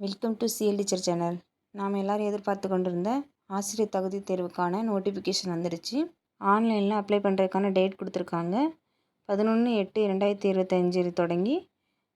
Welcome to C L teacher channel நாம் எல்லோரும் எதிர்பார்த்து கொண்டிருந்த ஆசிரியர் தகுதி தேர்வுக்கான நோட்டிஃபிகேஷன் வந்துடுச்சு ஆன்லைனில் அப்ளை பண்ணுறதுக்கான டேட் கொடுத்துருக்காங்க. பதினொன்று எட்டு இரண்டாயிரத்தி இருபத்தஞ்சு தொடங்கி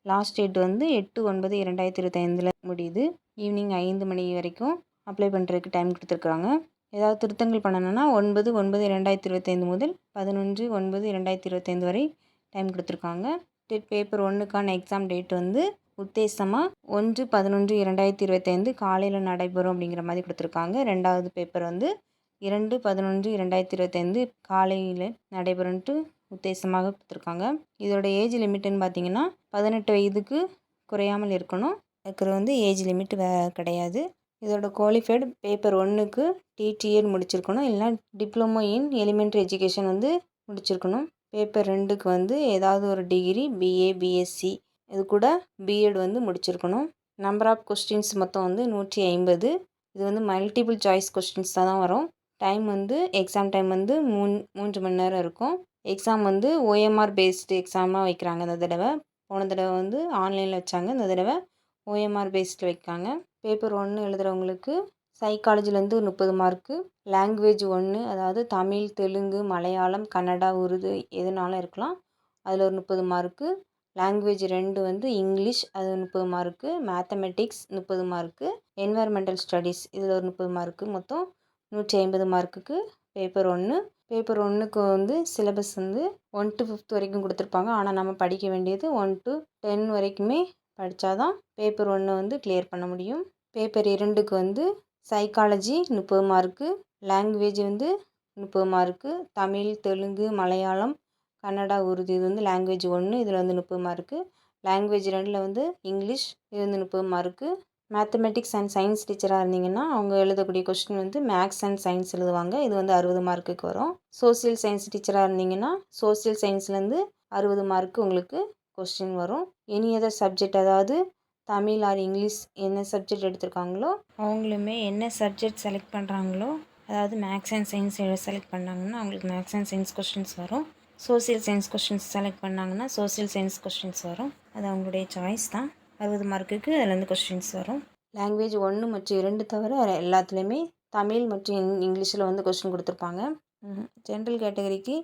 லாஸ்ட் டேட் வந்து எட்டு ஒன்பது இரண்டாயிரத்தி இருபத்தைந்தில் முடியுது. ஈவினிங் ஐந்து மணி வரைக்கும் அப்ளை பண்ணுறதுக்கு டைம் கொடுத்துருக்காங்க. ஏதாவது திருத்தங்கள் பண்ணணும்னா ஒன்பது ஒன்பது இரண்டாயிரத்தி இருபத்தைந்து முதல் பதினொன்று ஒன்பது இரண்டாயிரத்தி இருபத்தைந்து வரை டைம் கொடுத்துருக்காங்க. டெட் பேப்பர் ஒன்றுக்கான எக்ஸாம் டேட் வந்து உத்தேசமாக ஒன்று பதினொன்று இரண்டாயிரத்தி இருபத்தைந்து காலையில் நடைபெறும் அப்படிங்கிற மாதிரி கொடுத்துருக்காங்க. ரெண்டாவது பேப்பர் வந்து இரண்டு பதினொன்று இரண்டாயிரத்தி இருபத்தைந்து காலையில் நடைபெறும்ட்டு உத்தேசமாக கொடுத்துருக்காங்க. இதோட ஏஜ் லிமிட்டுன்னு பார்த்தீங்கன்னா பதினெட்டு வயதுக்கு குறையாமல் இருக்கணும். அதுக்கு வந்து ஏஜ் லிமிட் வே கிடையாது. இதோட குவாலிஃபைடு பேப்பர் ஒன்றுக்கு டிடிஎட் முடிச்சிருக்கணும். இல்லைனா டிப்ளமோ இன் எலிமெண்ட்ரி எஜுகேஷன் வந்து முடிச்சிருக்கணும். பேப்பர் ரெண்டுக்கு வந்து ஏதாவது ஒரு டிகிரி பிஏ பிஎஸ்சி இது கூட பிஎட் வந்து முடிச்சிருக்கணும். நம்பர் ஆஃப் கொஸ்டின்ஸ் மொத்தம் வந்து நூற்றி ஐம்பது. இது வந்து மல்டிபிள் சாய்ஸ் கொஸ்டின்ஸ் தான் வரும். டைம் வந்து எக்ஸாம் டைம் வந்து மூணு மூன்று மணி நேரம் இருக்கும். எக்ஸாம் வந்து ஓஎம்ஆர் பேஸ்டு எக்ஸாமாக வைக்கிறாங்க இந்த தடவை. போன தடவை வந்து ஆன்லைனில் வச்சாங்க. இந்த தடவை ஓஎம்ஆர் பேஸ்டு வைக்காங்க பேப்பர் ஒன்று எழுதுகிறவங்களுக்கு சைக்காலஜிலேருந்து முப்பது மார்க்கு லாங்குவேஜ் ஒன்று அதாவது தமிழ் தெலுங்கு மலையாளம் கன்னடா உருது எதுனாலும் இருக்கலாம். அதில் ஒரு முப்பது மார்க்கு லாங்குவேஜ் ரெண்டு வந்து இங்கிலீஷ் அது முப்பது மார்க்கு மேத்தமெட்டிக்ஸ் முப்பது மார்க்கு என்வரன்மெண்டல் ஸ்டடீஸ் இதில் ஒரு முப்பது மார்க்கு மொத்தம் நூற்றி ஐம்பது மார்க்குக்கு பேப்பர் ஒன்று பேப்பர் ஒன்றுக்கு வந்து சிலபஸ் வந்து ஒன் டு ஃபிஃப்த் வரைக்கும் கொடுத்துருப்பாங்க. ஆனால் நம்ம படிக்க வேண்டியது ஒன் டு டென் வரைக்குமே படித்தாதான் பேப்பர் ஒன்று வந்து கிளியர் பண்ண முடியும். பேப்பர் இரண்டுக்கு வந்து சைக்காலஜி முப்பது மார்க்கு லாங்குவேஜ் வந்து முப்பது மார்க்கு தமிழ் தெலுங்கு மலையாளம் கன்னடா உருது இது வந்து லாங்குவேஜ் ஒன்று இதில் வந்து முப்பது மார்க்கு லாங்குவேஜ் ரெண்டில் வந்து இங்கிலீஷ் இது வந்து முப்பது மார்க்கு மேத்தமெட்டிக்ஸ் அண்ட் சயின்ஸ் டீச்சராக இருந்தீங்கன்னா அவங்க எழுதக்கூடிய கொஸ்டின் வந்து மேக்ஸ் அண்ட் சயின்ஸ் எழுதுவாங்க. இது வந்து அறுபது மார்க்குக்கு வரும். சோசியல் சயின்ஸ் டீச்சராக இருந்தீங்கன்னா சோசியல் சயின்ஸ்லேருந்து அறுபது மார்க்கு உங்களுக்கு கொஸ்டின் வரும். எனி அதர் சப்ஜெக்ட் அதாவது தமிழ் ஆர் இங்கிலீஷ் என்ன சப்ஜெக்ட் எடுத்திருக்காங்களோ அவங்களுமே என்ன சப்ஜெக்ட் செலக்ட் பண்ணுறாங்களோ அதாவது மேக்ஸ் அண்ட் சயின்ஸ் செலக்ட் பண்ணாங்கன்னா அவங்களுக்கு மேக்ஸ் அண்ட் சயின்ஸ் கொஸ்டின்ஸ் வரும். சோசியல் சயின்ஸ் கொஷின்ஸ் செலக்ட் பண்ணாங்கன்னா சோசியல் சயின்ஸ் கொஷின்ஸ் வரும். அது அவங்களுடைய சாய்ஸ் தான். அறுபது மார்க்குக்கு அதுலேருந்து கொஷின்ஸ் வரும். லாங்குவேஜ் ஒன்று மற்றும் இரண்டு தவிர எல்லாத்துலேயுமே தமிழ் மற்றும் இங்கிலீஷில் வந்து கொஷின் கொடுத்துருப்பாங்க. ஜென்ரல் கேட்டகரிக்கு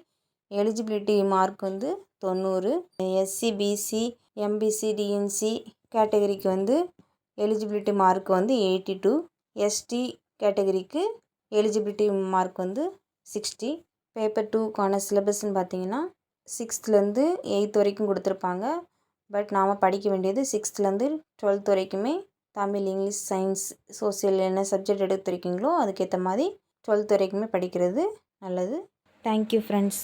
எலிஜிபிலிட்டி மார்க் வந்து தொண்ணூறு. எஸ்சி பிசி எம்பிசி டிஎன்சி கேட்டகரிக்கு வந்து எலிஜிபிலிட்டி மார்க் வந்து எயிட்டி டூ எஸ்டி கேட்டகரிக்கு எலிஜிபிலிட்டி மார்க் வந்து சிக்ஸ்டி பேப்பர் டூக்கான சிலபஸ்ன்னு பார்த்தீங்கன்னா சிக்ஸ்த்துலேருந்து எயித் வரைக்கும் கொடுத்துருப்பாங்க. பட் நாம் படிக்க வேண்டியது சிக்ஸ்த்துலேருந்து டுவெல்த் வரைக்குமே தமிழ் இங்கிலீஷ் சயின்ஸ் சோசியல் என்ன சப்ஜெக்ட் எடுத்துருக்கீங்களோ அதுக்கேற்ற மாதிரி டுவெல்த் வரைக்குமே படிக்கிறது நல்லது. Thank you friends